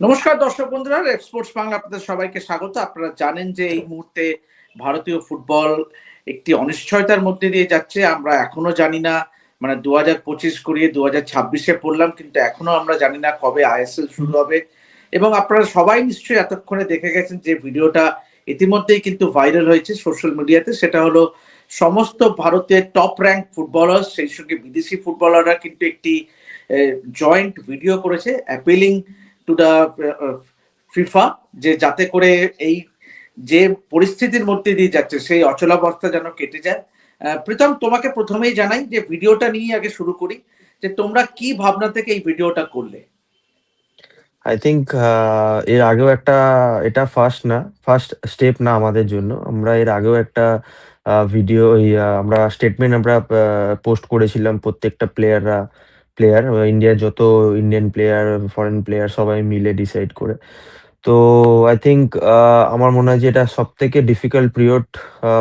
নমস্কার দর্শক বন্ধুরা রেড স্পোর্টস বাংলা আপনাদের সবাইকে স্বাগত। আপনারা জানেন যে এই মুহূর্তে ভারতীয় ফুটবল একটি অনিশ্চয়তার মধ্যে দিয়ে যাচ্ছে। আমরা এখনও জানি না মানে দু হাজার পঁচিশ করিয়ে দু হাজার ছাব্বিশে পড়লাম, কিন্তু এখনও আমরা জানি না কবে আইএসএল শুরু হবে। এবং আপনারা সবাই নিশ্চয়ই এতক্ষণে দেখে গেছেন যে ভিডিওটা ইতিমধ্যেই কিন্তু ভাইরাল হয়েছে সোশ্যাল মিডিয়াতে। সেটা হলো, সমস্ত ভারতের টপ র্যাঙ্ক ফুটবলার সেই সঙ্গে বিদেশি ফুটবলাররা কিন্তু একটি জয়েন্ট ভিডিও করেছে অ্যাপিলিং টু দ্য ফিফা যে যাতে করে এই যে পরিস্থিতির মধ্যে দিয়ে যাচ্ছে, সেই অচলাবস্থা যেন কেটে যায়। প্রীতম, তোমাকে প্রথমেই জানাই যে ভিডিওটা নিয়ে আগে শুরু করি, যে তোমরা কি ভাবনা থেকে এই ভিডিওটা করলে? আই থিঙ্ক এর আগেও একটা, এটা ফার্স্ট না ফার্স্ট স্টেপ না আমাদের জন্য। আমরা এর আগেও একটা ভিডিও আমরা স্টেটমেন্ট আমরা পোস্ট করেছিলাম প্রত্যেকটা প্লেয়াররা প্লেয়ার ইন্ডিয়ার যত ইন্ডিয়ান প্লেয়ার ফরেন প্লেয়ার সবাই মিলে ডিসাইড করে। তো আই থিঙ্ক আমার মনে হয় যে এটা সব থেকে difficult period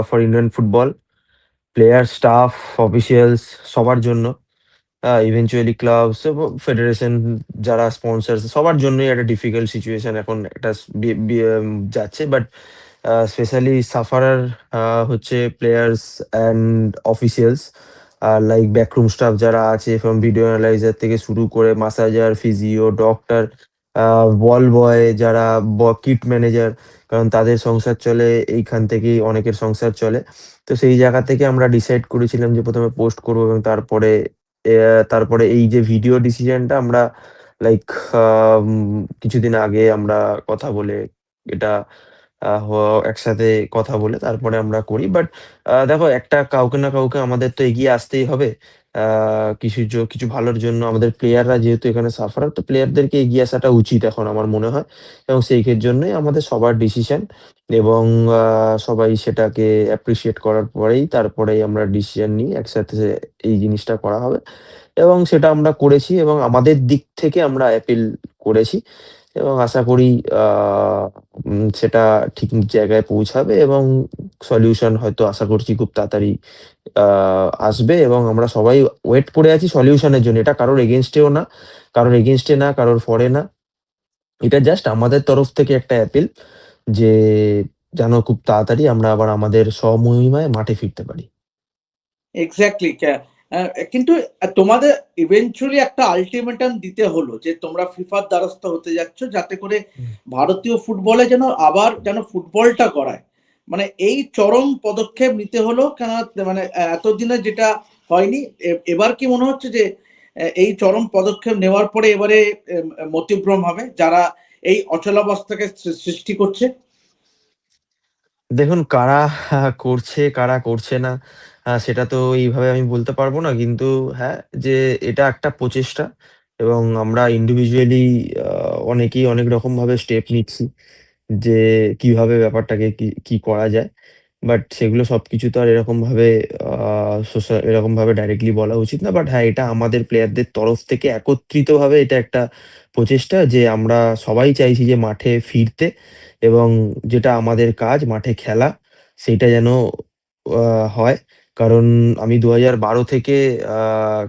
for Indian football player staff officials সবার জন্য। ইভেনচুয়ালি ক্লাবস ফেডারেশন যারা স্পন্সার সবার জন্যই একটা ডিফিকাল্ট সিচুয়েশন এখন একটা যাচ্ছে। বাট স্পেশালি সাফারার হচ্ছে প্লেয়ার্স অ্যান্ড অফিসিয়ালস আর লাইক ব্যাকরুম স্টাফ যারা আছে ফ্রম ভিডিও অ্যানালাইজার থেকে শুরু করে মাসাজার ফিজিও ডক্টর বল বয় যারা কিট ম্যানেজার কারণ তাদের সংসার চলে, এইখান থেকেই অনেকের সংসার চলে। তো সেই জায়গা থেকে আমরা ডিসাইড করেছিলাম যে প্রথমে পোস্ট করব এবং তারপরে তারপরে এই যে ভিডিও ডিসিশনটা আমরা লাইক কিছুদিন আগে আমরা কথা বলে এটা একসাথে কথা বলে তারপরে আমরা করি। বাট দেখো, একটা কাউকে না কাউকে আমাদের তো এগিয়ে আসতেই হবে। কিছু কিছু ভালোর জন্য আমাদের প্লেয়াররা যেহেতু এখানে সাফারার তো প্লেয়ারদেরকে এগিয়ে আসাটা উচিত এখন আমার মনে হয়। এবং সেই জন্যই আমাদের সবার ডিসিশন এবং সবাই সেটাকে অ্যাপ্রিসিয়েট করার পরেই তারপরেই আমরা ডিসিশন নিই একসাথে এই জিনিসটা করা হবে। এবং সেটা আমরা করেছি এবং আমাদের দিক থেকে আমরা অ্যাপিল করেছি। এবং আশা করি সেটা ঠিক জায়গায় পৌঁছাবে এবং সলিউশন হয়তো আশা করছি খুব তাড়াতাড়ি আসবে এবং আমরা সবাই ওয়েট করে আছি সলিউশনের জন্য। এটা কারোর এগেনস্টেও না, কারোর এগেনস্টে না, কারোর ফরে না। এটা জাস্ট আমাদের তরফ থেকে একটা অ্যাপিল যে, যেন খুব তাড়াতাড়ি আমরা আবার আমাদের স্বমহিমায় মাঠে ফিরতে পারি। এক্স্যাক্টলি কিন্তু তোমাদের ইভেনচুয়ালি একটা আলটিমেটাম দিতে হলো যে তোমরা ফিফার দ্বারস্থ হতে যাচ্ছ যাতে করে ভারতীয় ফুটবলে যেন আবার যেন ফুটবলটা করায় মানে এই চরম পদক্ষেপ নিতে হলো কেন মানে এতদিনে যেটা হয়নি এবার কি মনে হচ্ছে যে এই চরম পদক্ষেপ নেওয়ার পরে এবারে মতিভ্রম হবে যারা এই অচলাবস্থাকে সৃষ্টি করছে? দেখুন কারা করছে কারা করছে না সেটা তো এইভাবে আমি বলতে পারব না, কিন্তু হ্যাঁ যে এটা একটা প্রচেষ্টা এবং আমরা ইন্ডিভিজুয়ালি অনেকেই অনেক রকম ভাবে স্টেপ নিচ্ছি যে কীভাবে ব্যাপারটাকে কি করা যায়। বাট সেগুলো সবকিছু তো আর এরকম ভাবে সোশ্যাল এরকম ভাবে ডাইরেক্টলি বলা উচিত না। বাট হ্যাঁ এটা আমাদের প্লেয়ারদের তরফ থেকে একত্রিত ভাবে এটা একটা প্রচেষ্টা যে আমরা সবাই চাইছি যে মাঠে ফিরতে এবং যেটা আমাদের কাজ, মাঠে খেলা, সেটা যেন হয়। কারণ আমি দু বারো থেকে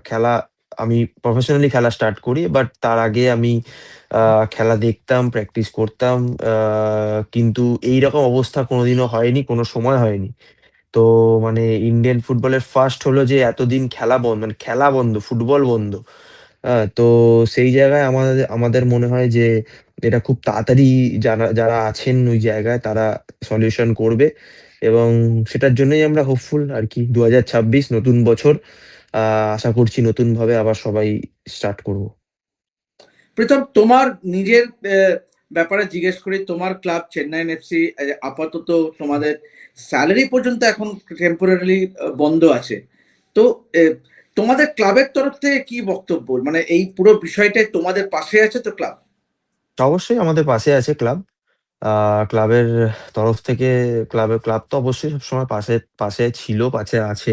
খেলা, আমি প্রফেশনালি খেলা স্টার্ট করি বাট তার আগে আমি খেলা দেখতাম প্র্যাকটিস করতাম কিন্তু এইরকম অবস্থা কোনোদিনও হয়নি, কোনো সময় হয়নি। তো মানে ইন্ডিয়ান ফুটবলের ফার্স্ট হলো যে এতদিন খেলা বন্ধ মানে খেলা বন্ধ ফুটবল বন্ধ। তো সেই জায়গায় আমাদের আমাদের মনে হয় যে এটা খুব তাড়াতাড়ি যারা যারা আছেন ওই জায়গায় তারা সলিউশন করবে। এবং সেটার জন্যই আমরা হোপফুল আর কি দু হাজার ছাব্বিশ নতুন বছর আশা করছি নতুন ভাবে আবার সবাই স্টার্ট করব। প্রীতম তোমার নিজের ব্যাপারে জিজ্ঞেস করি তোমার ক্লাব চেন্নাই এফসি আপাতত তোমাদের স্যালারি পর্যন্ত এখন টেম্পোরারি বন্ধ আছে। তো তোমাদের ক্লাবের তরফ থেকে কি বক্তব্য? মানে এই পুরো বিষয়টাই তোমাদের পাশে আছে তো ক্লাব অবশ্যই আমাদের পাশে আছে ক্লাব ক্লাবের তরফ থেকে ক্লাবের ক্লাব তো অবশ্যই সবসময় পাশে পাশে ছিল, পাশে আছে।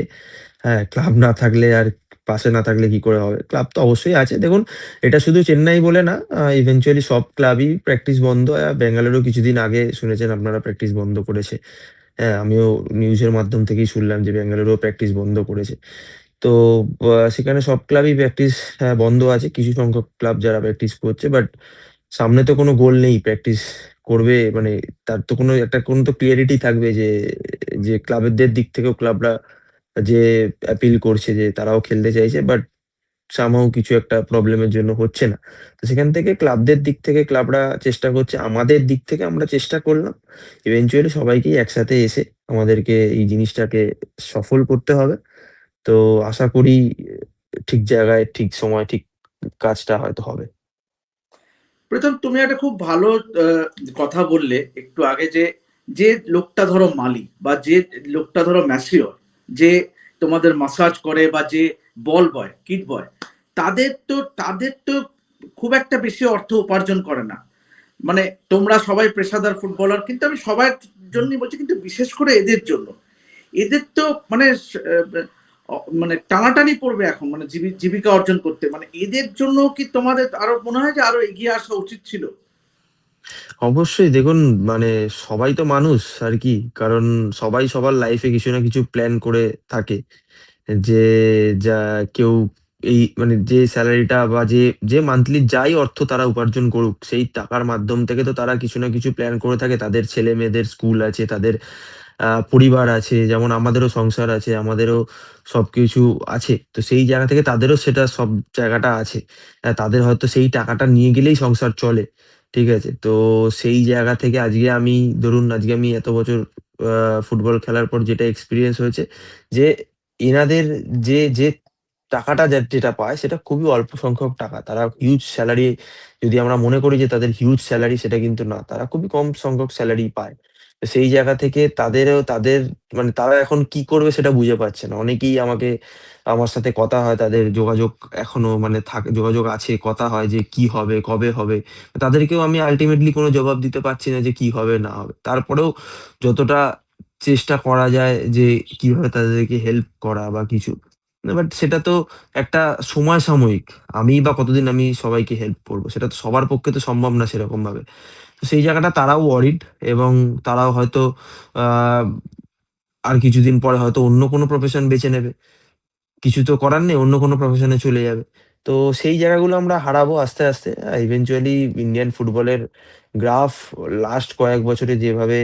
হ্যাঁ ক্লাব না থাকলে আর পাশে না থাকলে কি করে হবে? ক্লাব তো অবশ্যই আছে। দেখুন, এটা শুধু চেন্নাই বলে না ইভেনচুয়ালি সব ক্লাবই প্র্যাকটিস বন্ধ। বেঙ্গালুরু কিছুদিন আগে শুনেছেন আপনারা প্র্যাকটিস বন্ধ করেছে। হ্যাঁ আমিও নিউজের মাধ্যম থেকেই শুনলাম যে বেঙ্গালুরু প্র্যাকটিস বন্ধ করেছে। তো সেখানে সব ক্লাবই প্র্যাকটিস বন্ধ আছে। কিছু সংখ্যক ক্লাব যারা প্র্যাকটিস করছে বাট সামনে তো কোনো গোল নেই প্র্যাকটিস করবে মানে তার তো কোনো একটা, কোনো তো ক্লিয়ারিটি থাকবে যে যে ক্লাবেদের দিক থেকেও ক্লাবরা যে অ্যাপিল করছে যে তারাও খেলতে চাইছে বাট সামহাউ কিছু একটা প্রবলেমের জন্য হচ্ছে না। তো সেখান থেকে ক্লাবদের দিক থেকে ক্লাবরা চেষ্টা করছে, আমাদের দিক থেকে আমরা চেষ্টা করলাম ইভেনচুয়ালি সবাইকেই একসাথে এসে আমাদেরকে এই জিনিসটাকে সফল করতে হবে। তো আশা করি ঠিক জায়গায়, ঠিক সময়, ঠিক কাজটা হয়তো হবে। প্রথম তুমি একটা খুব ভালো কথা বললে একটু আগে যে যে লোকটা ধরো মালি বা যে লোকটা ধরো ম্যাসিওর যে তোমাদের মাসাজ করে বা যে বল বয় কিট বয় তাদের তো তাদের তো খুব একটা বেশি অর্থ উপার্জন করে না। মানে তোমরা সবাই পেশাদার ফুটবলার, কিন্তু আমি সবার জন্যই বলছি, কিন্তু বিশেষ করে এদের জন্য। এদের তো মানে মানে টানাটানি পড়বে এখন মানে জীবিকা অর্জন করতে। মানে এদের জন্য কি তোমাদের আরও মনে হয় যে আরও এগিয়ে আসা উচিত ছিল? অবশ্যই, দেখুন মানে সবাই তো মানুষ, আর কি? কারণ সবাই সবার লাইফে কিছু না কিছু প্ল্যান করে থাকে। যে যা কেউ এই মানে যে স্যালারিটা বা যে যে মান্থলি যাই অর্থ তারা উপার্জন করুক, সেই টাকার মাধ্যম থেকে তো তারা কিছু না কিছু প্ল্যান করে থাকে। তাদের ছেলে মেয়েদের স্কুল আছে, তাদের পরিবার আছে, যেমন আমাদেরও সংসার আছে, আমাদেরও সবকিছু আছে। তো সেই জায়গা থেকে তাদেরও সেটা সব জায়গাটা আছে। তাদের হয়তো সেই টাকাটা নিয়ে গেলেই সংসার চলে, ঠিক আছে? তো সেই জায়গা থেকে আজকে আমি, ধরুন আজকে আমি এত বছর ফুটবল খেলার পর যেটা এক্সপিরিয়েন্স হয়েছে যে, এনাদের যে যে টাকাটা যেটা পায় সেটা খুবই অল্প সংখ্যক টাকা। তারা হিউজ স্যালারি যদি আমরা মনে করি যে তাদের হিউজ স্যালারি সেটা কিন্তু না, তারা খুবই কম সংখ্যক স্যালারি পায়। সেই জায়গা থেকে তাদেরও, তাদের মানে তারা এখন কি করবে সেটা বুঝে পাচ্ছে না। অনেকেই আমাকে, আমার সাথে কথা হয়, তাদের যোগাযোগ এখনও মানে থাকে, যোগাযোগ আছে, কথা হয় যে কি হবে, কবে হবে। তাদেরকেও আমি আলটিমেটলি কোনো জবাব দিতে পারছি না যে কি হবে, না হবে। তারপরেও যতটা চেষ্টা করা যায় যে কীভাবে তাদেরকে হেল্প করা বা কিছু বাট সেটা তো একটা সময় সাময়িক। আমি বা কতদিন আমি সবাইকে হেল্প করব সেটা তো সবার পক্ষে তো সম্ভব না সেরকম ভাবে তো সেই জায়গাটা তারাও ওয়ারিড এবং তারাও হয়তো আর কিছুদিন পরে হয়তো অন্য কোনো প্রফেশন বেছে নেবে। কিছু তো করার নেই অন্য কোনো প্রফেশনে চলে যাবে। তো সেই জায়গাগুলো আমরা হারাবো আস্তে আস্তে। ইভেনচুয়ালি ইন্ডিয়ান ফুটবলের গ্রাফ লাস্ট কয়েক বছরে যেভাবে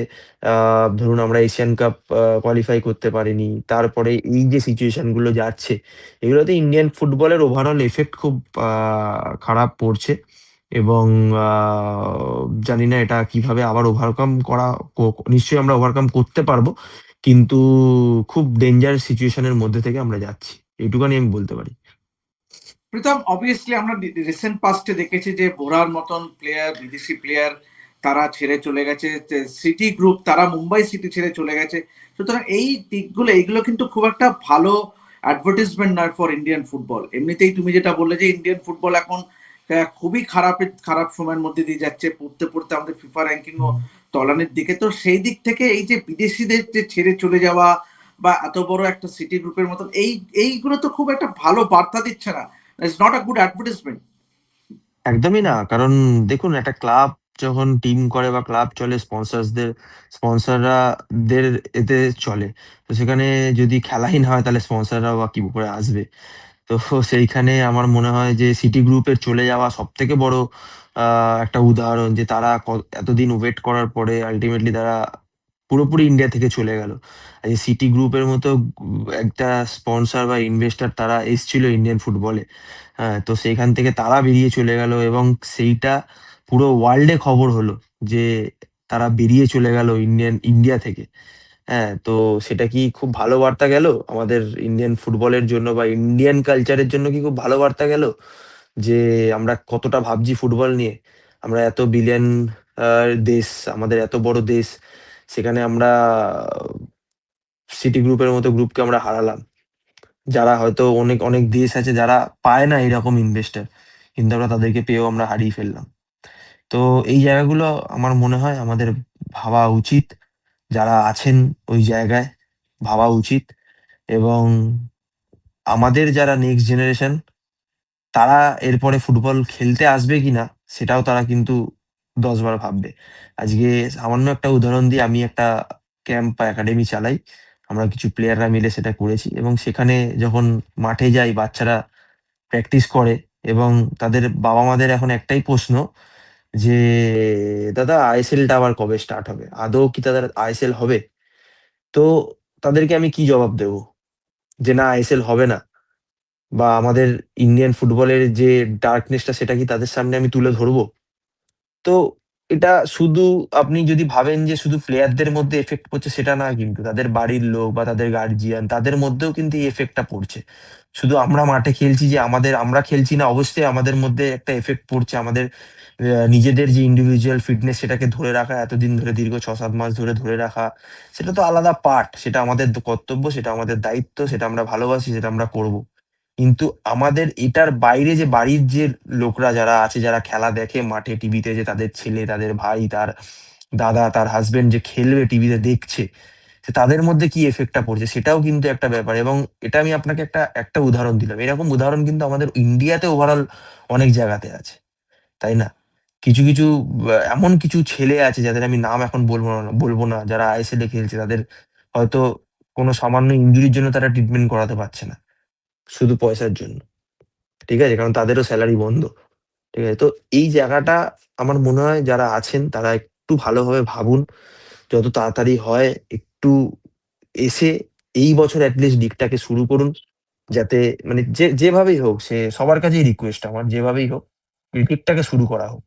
ধরুন আমরা এশিয়ান কাপ কোয়ালিফাই করতে পারিনি, তারপরে এই যে সিচুয়েশনগুলো যাচ্ছে, এগুলোতে ইন্ডিয়ান ফুটবলের ওভারঅল এফেক্ট খুব খারাপ পড়ছে এবং জানি না এটা কীভাবে আবার ওভারকাম করা নিশ্চয়ই আমরা ওভারকাম করতে পারব, কিন্তু খুব ডেঞ্জার সিচুয়েশনের মধ্যে থেকে আমরা যাচ্ছি। এইটুকানি আমি বলতে পারি। প্রীতম অবভিয়াসলি আমরা রিসেন্ট পাস্টে দেখেছি যে বোরার মতন প্লেয়ার বিদেশি প্লেয়ার তারা ছেড়ে চলে গেছে সিটি গ্রুপ তারা মুম্বাই সিটি ছেড়ে চলে গেছে। সুতরাং এই দিকগুলো, এইগুলো কিন্তু খুব একটা ভালো অ্যাডভার্টিসমেন্ট নয় ফর ইন্ডিয়ান ফুটবল এমনিতেই তুমি যেটা বললে যে ইন্ডিয়ান ফুটবল এখন খুবই খারাপ খারাপ সময়ের মধ্যে দিয়ে যাচ্ছে, পড়তে পড়তে আমাদের ফিফা ও তলানির দিকে। তো সেই দিক থেকে এই যে বিদেশিদের যে ছেড়ে চলে যাওয়া বা এত বড় একটা সিটি গ্রুপের মতন, এই, এইগুলো তো খুব একটা ভালো বার্তা দিচ্ছে না। It's not a good advertisement একদমই না, কারণ দেখুন, একটা ক্লাব যখন টিম করে বা ক্লাব চলে স্পন্সরসদের স্পন্সররা দের এতে চলে। তো সেখানে যদি খেলাই না হয়, তাহলে স্পন্সররা বা কি করে আসবে? তো সেইখানে আমার মনে হয় যে সিটি গ্রুপের চলে যাওয়া সব থেকে বড় একটা উদাহরণ যে তারা এতদিন ওয়েট করার পরে আলটিমেটলি তারা পুরোপুরি ইন্ডিয়া থেকে চলে গেল। এই সিটি গ্রুপের মতো একটা স্পন্সর বা ইনভেস্টর তারা এসছিল ইন্ডিয়ান ফুটবলে হ্যাঁ তো সেইখান থেকে তারা বেরিয়ে চলে গেল এবং সেইটা পুরো ওয়ার্ল্ডে খবর হলো যে তারা বেরিয়ে চলে গেল ইন্ডিয়ান ইন্ডিয়া থেকে। হ্যাঁ তো সেটা কি খুব ভালো বার্তা গেল? আমাদের ইন্ডিয়ান ফুটবলের জন্য বা ইন্ডিয়ান কালচারের জন্য কি খুব ভালো বার্তা গেল? যে আমরা কতটা ভাবছি ফুটবল নিয়ে। আমরা এত বিলিয়ন দেশ, আমাদের এত বড় দেশ সেখানে আমরা সিটি গ্রুপের মতো গ্রুপকে আমরা হারালাম। যারা হয়তো অনেক অনেক দেশ আছে যারা পায় না এরকম ইনভেস্টর কিন্তু আমরা তাদেরকে পেয়েও আমরা হারিয়ে ফেললাম। তো এই জায়গাগুলো আমার মনে হয় আমাদের ভাবা উচিত। যারা আছেন ওই জায়গায় ভাবা উচিত। এবং আমাদের যারা নেক্সট জেনারেশন তারা এরপরে ফুটবল খেলতে আসবে কিনা, সেটাও তারা কিন্তু দশবার ভাববে। আজকে সামান্য একটা উদাহরণ দিয়ে আমি একটা ক্যাম্প বা একাডেমি চালাই। আমরা কিছু প্লেয়াররা মিলে সেটা করেছি এবং সেখানে যখন মাঠে যাই, বাচ্চারা প্র্যাকটিস করে এবং তাদের বাবা মাদের এখন একটাই প্রশ্ন যে, দাদা আইএসএলটা আবার কবে স্টার্ট হবে? আদৌ কি তাদের আইএসএল হবে? তো তাদেরকে আমি কি জবাব দেব? যে, না আইএসএল হবে না। বা, আমাদের ইন্ডিয়ান ফুটবলের যে ডার্কনেসটা সেটা কি তাদের সামনে আমি তুলে ধরবো? তো এটা শুধু আপনি যদি ভাবেন যে শুধু প্লেয়ারদের মধ্যে এফেক্ট পড়ছে, সেটা না কিন্তু। তাদের বাড়ির লোক বা তাদের গার্জিয়ান তাদের মধ্যেও কিন্তু এই এফেক্টটা পড়ছে। শুধু আমরা মাঠে খেলছি যে আমাদের, আমরা খেলছি না, অবশ্যই আমাদের মধ্যে একটা এফেক্ট পড়ছে। আমাদের নিজেদের যে ইন্ডিভিজুয়াল ফিটনেস সেটাকে ধরে রাখা, এতদিন ধরে, দীর্ঘ ছ সাত মাস ধরে ধরে রাখা, সেটা তো আলাদা পার্ট সেটা আমাদের কর্তব্য, সেটা আমাদের দায়িত্ব, সেটা আমরা ভালোবাসি, সেটা আমরা করব। কিন্তু আমাদের এটার বাইরে যে বাড়ির যে লোকরা যারা আছে, যারা খেলা দেখে মাঠে টিভিতে যে তাদের ছেলে, তাদের ভাই, তার দাদা, তার হাজবেন্ড যে খেলবে টিভিতে দেখছে সে তাদের মধ্যে কি এফেক্টটা পড়ছে? সেটাও কিন্তু একটা ব্যাপার। এবং এটা আমি আপনাকে একটা একটা উদাহরণ দিলাম। এরকম উদাহরণ কিন্তু আমাদের ইন্ডিয়াতে ওভারঅল অনেক জায়গাতে আছে, তাই না? কিছু কিছু, এমন কিছু ছেলে আছে যাদের আমি নাম এখন বলব না বলব না, যারা আইএসএল খেলছে, তাদের হয়তো কোনো সামান্য ইনজুরির জন্য তারা ট্রিটমেন্ট করাতে পারছে না। শুধু পয়সার জন্য। ঠিক আছে? কারণ তাদেরও স্যালারি বন্ধ। ঠিক আছে? তো এই জায়গাটা আমার মনে হয় যারা আছেন তারা একটু ভালোভাবে ভাবুন। যত তাড়াতাড়ি হয় একটু এসে এই বছর অ্যাটলিস্ট লিগটাকে শুরু করুন। যাতে মানে যে যেভাবেই হোক সে সবার কাছেই রিকোয়েস্ট আমার যেভাবেই হোক লিগটাকে শুরু করা হোক।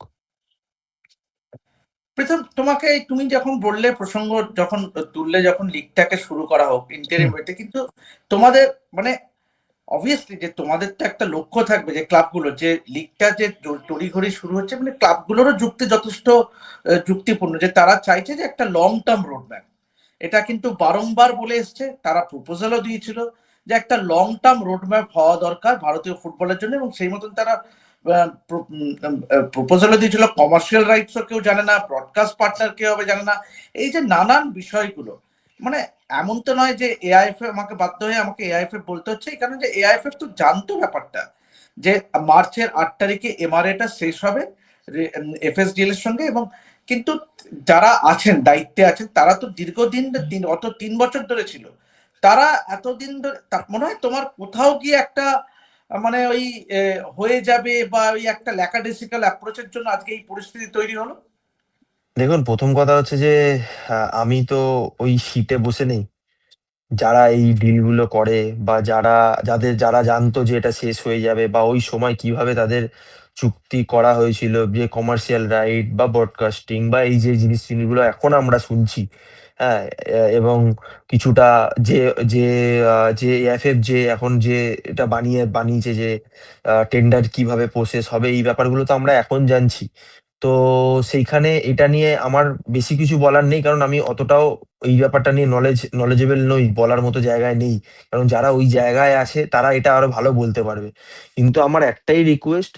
প্রথম তোমাকে তুমি যখন বললে প্রসঙ্গ যখন তুললে যখন লিগটাকে শুরু করা হোক ইন্টারিম কিন্তু তোমাদের মানে অবভিয়াসলি যে তোমাদের তো একটা লক্ষ্য থাকবে যে ক্লাবগুলো যে লিগটা যে তড়িঘড়ি শুরু হচ্ছে মানে ক্লাবগুলোরও যুক্তি যথেষ্ট যুক্তিপূর্ণ, যে তারা চাইছে যে একটা লং টার্ম রোডম্যাপ এটা কিন্তু বারংবার বলে এসছে, তারা প্রপোজালও দিয়েছিল যে একটা লং টার্ম রোডম্যাপ হওয়া দরকার ভারতীয় ফুটবলের জন্য এবং সেই মতন তারা প্রপোজালও দিয়েছিল। কমার্শিয়াল রাইটসও কেউ জানে না ব্রডকাস্ট পার্টনার কেউ হবে জানে না। এই যে নানান বিষয়গুলো মানে এমন তো নয় যে এআইএফ আমাকে বাধ্য হয়ে আমাকে এআইএফ বলতে হচ্ছে, এই কারণে যে এআইএফ তো জানতো ব্যাপারটা, যে মার্চের আট তারিখে এমআরএটা শেষ হবে এফএসডিএল এর সঙ্গে এবং কিন্তু যারা আছেন, দায়িত্বে আছেন, তারা তো দীর্ঘদিন অত তিন বছর ধরে ছিল, তারা এতদিন ধরে মনে হয় তোমার কোথাও গিয়ে একটা মানে ওই হয়ে যাবে বা ওই একটা ল্যাকাডেসিক্যাল অ্যাপ্রোচের জন্য আজকে এই পরিস্থিতি তৈরি হলো? দেখুন, প্রথম কথা হচ্ছে যে আমি তো ওই সিটে বসে নেই। যারা এই ডিলগুলো করে বা যারা, যাদের, যারা জানতো যে এটা শেষ হয়ে যাবে বা ওই সময় কীভাবে তাদের চুক্তি করা হয়েছিল, যে কমার্শিয়াল রাইট বা ব্রডকাস্টিং বা এই যে জিনিস জিনিসগুলো এখন আমরা শুনছি হ্যাঁ এবং কিছুটা যে যে যে এফএফ যে এখন যে এটা বানিয়ে, বানিয়েছে যে টেন্ডার কীভাবে প্রসেস হবে, এই ব্যাপারগুলো তো আমরা এখন জানছি। তো সেইখানে এটা নিয়ে আমার বেশি কিছু বলার নেই, কারণ আমি অতটাও এই ব্যাপারটা নিয়ে নলেজ নলেজেবল নই, বলার মতো জায়গায় নেই। কারণ যারা ওই জায়গায় আছে, তারা এটা আরও ভালো বলতে পারবে। কিন্তু আমার একটাই রিকোয়েস্ট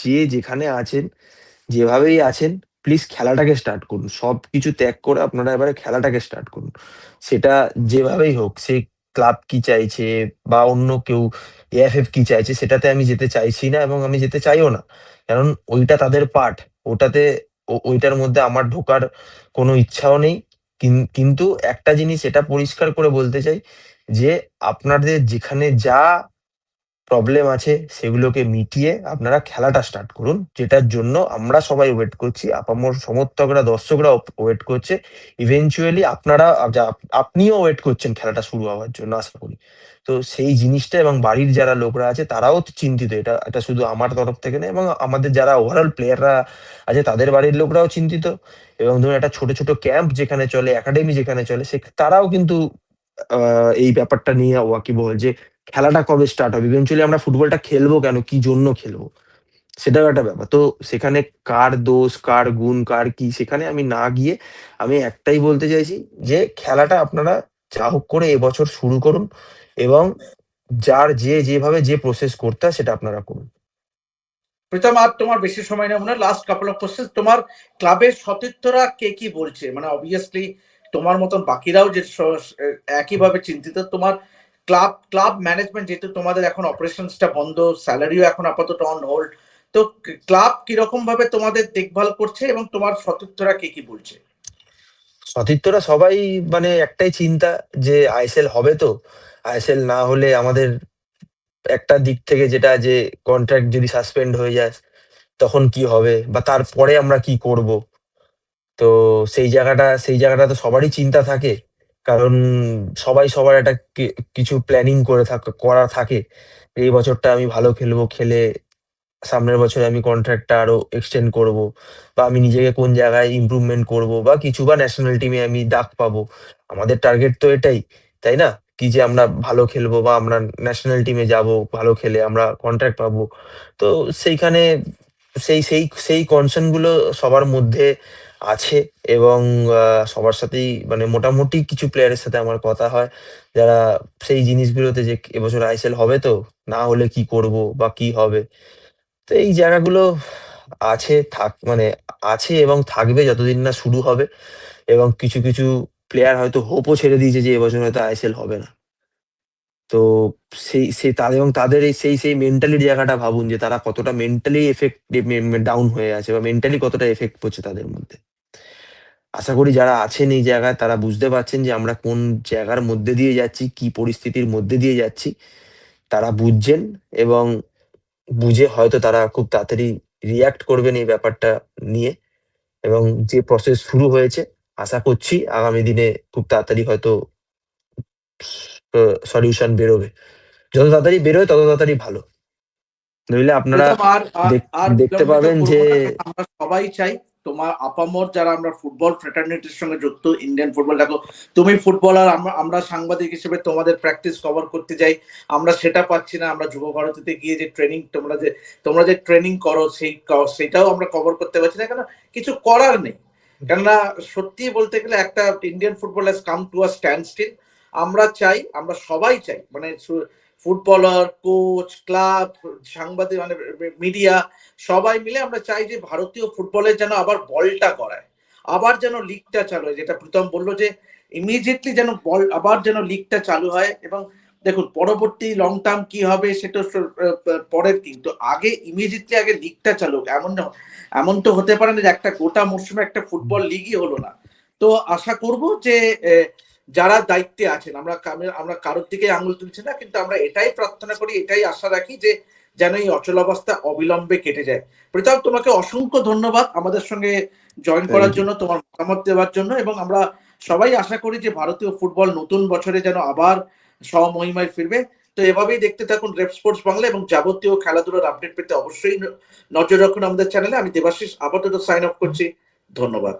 যে যেখানে আছেন, যেভাবেই আছেন প্লিজ খেলাটাকে স্টার্ট করুন। সব কিছু ত্যাগ করে আপনারা এবারে খেলাটাকে স্টার্ট করুন। সেটা যেভাবেই হোক, সে ক্লাব কি চাইছে বা অন্য কেউ এএফএফ কি চাইছে সেটাতে আমি যেতে চাইছি না এবং আমি যেতে চাইও না। কারণ ওইটা তাদের পার্ট ওটাতে ওইটার মধ্যে আমার ঢোকার কোনো ইচ্ছাও নেই। কিন- কিন্তু একটা জিনিস এটা পরিষ্কার করে বলতে চাই যে আপনাদের যেখানে যা প্রবলেম আছে, সেগুলোকে মিটিয়ে আপনারা খেলাটা স্টার্ট করুন, যেটার জন্য আমরা সবাই ওয়েট করছি। আপামর সমর্থকরা দর্শকরা ওয়েট করছে। ইভেনচুয়ালি আপনারা আপনিও ওয়েট করছেন খেলাটা শুরু হওয়ার জন্য, আশা করি। তো সেই জিনিসটা এবং বাড়ির যারা লোকরা আছে, তারাও চিন্তিত। এটা এটা শুধু আমার তরফ থেকে না এবং আমাদের যারা ওভারঅল প্লেয়াররা আছে, তাদের বাড়ির লোকরাও চিন্তিত। এবং ধরুন একটা ছোট ছোট ক্যাম্প যেখানে চলে একাডেমি যেখানে চলে, সে, তারাও কিন্তু এই ব্যাপারটা নিয়ে ওয়াকিবহল যে খেলাটা কবে স্টার্ট হবে? ইভেনচুয়ালি আমরা ফুটবলটা খেলব কেন? কি জন্য খেলব? সেটাও একটা ব্যাপার। তো সেখানে কার দোষ, কার গুণ, কার কি, সেখানে আমি না গিয়ে আমি একটাই বলতে চাইছি যে খেলাটা আপনারা যা হোক করে এবছর শুরু করুন এবং যার যে যেভাবে যে প্রসেস করতে হয় সেটা আপনারা করুন। প্রীতম, আর তোমার বেশি সময় নেব না। লাস্ট কাপল অফ কোশ্চেন তোমার ক্লাবের সতীর্থরা কে কি বলছে? মানে অবভিয়াসলি তোমার মতন বাকিরাও যে একইভাবে চিন্তিত, তোমার ক্লাব ক্লাব ম্যানেজমেন্ট যেহেতু তোমাদের এখন অপারেশনসটা বন্ধ স্যালারিও এখন আপাতত অন হোল্ড তো ক্লাব কীরকম ভাবে তোমাদের দেখভাল করছে এবং তোমার সতীর্থরা কে কি বলছে? সতীর্থরা সবাই মানে একটাই চিন্তা যে আইএসএল হবে তো? আইএসএল না হলে আমাদের একটা দিক থেকে যেটা যে কন্ট্রাক্ট যদি সাসপেন্ড হয়ে যায়, তখন কি হবে? বা তারপরে আমরা কি করব? তো সেই জায়গাটা সেই জায়গাটা তো সবারই চিন্তা থাকে। কারণ সবাই সবার একটা কিছু প্ল্যানিং করে থাক, করা থাকে। এই বছরটা আমি ভালো খেলব, খেলে সামনের বছরে আমি কন্ট্রাক্টটা আরও এক্সটেন্ড করব বা আমি নিজেকে কোন জায়গায় ইমপ্রুভমেন্ট করব বা কিছু বা ন্যাশনাল টিমে আমি ডাক পাবো। আমাদের টার্গেট তো এটাই, তাই না? কি যে আমরা ভালো খেলব বা আমরা ন্যাশনাল টিমে যাব, ভালো খেলে আমরা কন্ট্রাক্ট পাবো। তো সেইখানে সেই সেই সেই কনসার্নগুলো সবার মধ্যে আছে এবং সবার সাথেই মানে মোটামুটি কিছু প্লেয়ারের সাথে আমার কথা হয়। যারা সেই জিনিসগুলোতে যে এবছর আইএসএল হবে তো, না হলে কি করব বা কি হবে? তো এই জায়গাগুলো আছে, থাক মানে আছে এবং থাকবে যতদিন না শুরু হবে এবং কিছু কিছু প্লেয়ার হয়তো হোপও ছেড়ে দিয়েছে যে এবছর হয়তো আইএসএল হবে না। তো সেই সেই তাদের এবং তাদের এই সেই সেই মেন্টালির জায়গাটা ভাবুন যে তারা কতটা মেন্টালি এফেক্ট ডাউন হয়ে আছে বা মেন্টালি কতটা এফেক্ট পড়ছে তাদের মধ্যে। আশা করি যারা আছেন এই জায়গায় তারা বুঝতে পারছেন যে আমরা কোন জায়গার মধ্যে দিয়ে যাচ্ছি কি পরিস্থিতির মধ্যে দিয়ে যাচ্ছি। তারা বুঝছেন এবং বুঝে হয়তো তারা খুব তাড়াতাড়ি রিয়াক্ট করবেন এই ব্যাপারটা নিয়ে এবং যে প্রসেস শুরু হয়েছে আশা করছি আগামী দিনে খুব তাড়াতাড়ি হয়তো সলিউশন বেরোবে। যত তাড়াতাড়ি বেরোয় তত তাড়াতাড়ি ভালো। নইলে আপনারা দেখতে পাবেন যে আমরা সবাই চাই তোমার আপামর যারা আমরা ফুটবল ফ্রেটার্নিটির সঙ্গে যুক্ত ইন্ডিয়ান ফুটবল দেখো, তুমি ফুটবলার আমরা আমরা সাংবাদিক হিসেবে তোমাদের প্র্যাকটিস কভার করতে যাই। আমরা সেটা পাচ্ছি না, আমরা যুব ভারতীতে গিয়ে যে ট্রেনিং তোমরা যে তোমরা যে ট্রেনিং করো, সেই সেটাও আমরা কভার করতে পারছি না কেন কিছু করার নেই। কেননা সত্যি বলতে গেলে একটা Indian football has come to a standstill আমরা চাই, আমরা সবাই চাই মানে ফুটবলার কোচ ক্লাব সাংবাদিক মানে মিডিয়া সবাই মিলে আমরা চাই যে ভারতীয় ফুটবলের যেন আবার বলটা করায় আবার যেন লিগটা চালু হয় যেটা প্রীতম বলল যে ইমিডিয়েটলি যেন বল আবার যেন লিগটা চালু হয় এবং দেখুন পরবর্তী লং টার্ম কি হবে সেটা পরের কিন্তু আগে ইমিডিয়েটলি আগে লিগটা চালু এমন এমন তো হতে পারে না যে একটা গোটা মরশুমে একটা ফুটবল লিগই হলো না। তো আশা করব যে যারা দায়িত্বে আছেন আমরা আমরা কারোর দিকে আঙুল তুলছি না কিন্তু আমরা এটাই প্রার্থনা করি এটাই আশা রাখি যে যেন এই অচলাবস্থা অবিলম্বে কেটে যায়। প্রীতম তোমাকে অসংখ্য ধন্যবাদ আমাদের সঙ্গে জয়েন করার জন্য তোমার মতামত দেওয়ার জন্য এবং আমরা সবাই আশা করি যে ভারতীয় ফুটবল নতুন বছরে যেন আবার স্বমহিমায় ফিরবে। তো এভাবেই দেখতে থাকুন রেপ স্পোর্টস বাংলা এবং যাবতীয় খেলাধুলার আপডেট পেতে অবশ্যই নজর রাখুন আমাদের চ্যানেলে। আমি দেবাশিস আপাতত সাইন আপ করছি। ধন্যবাদ।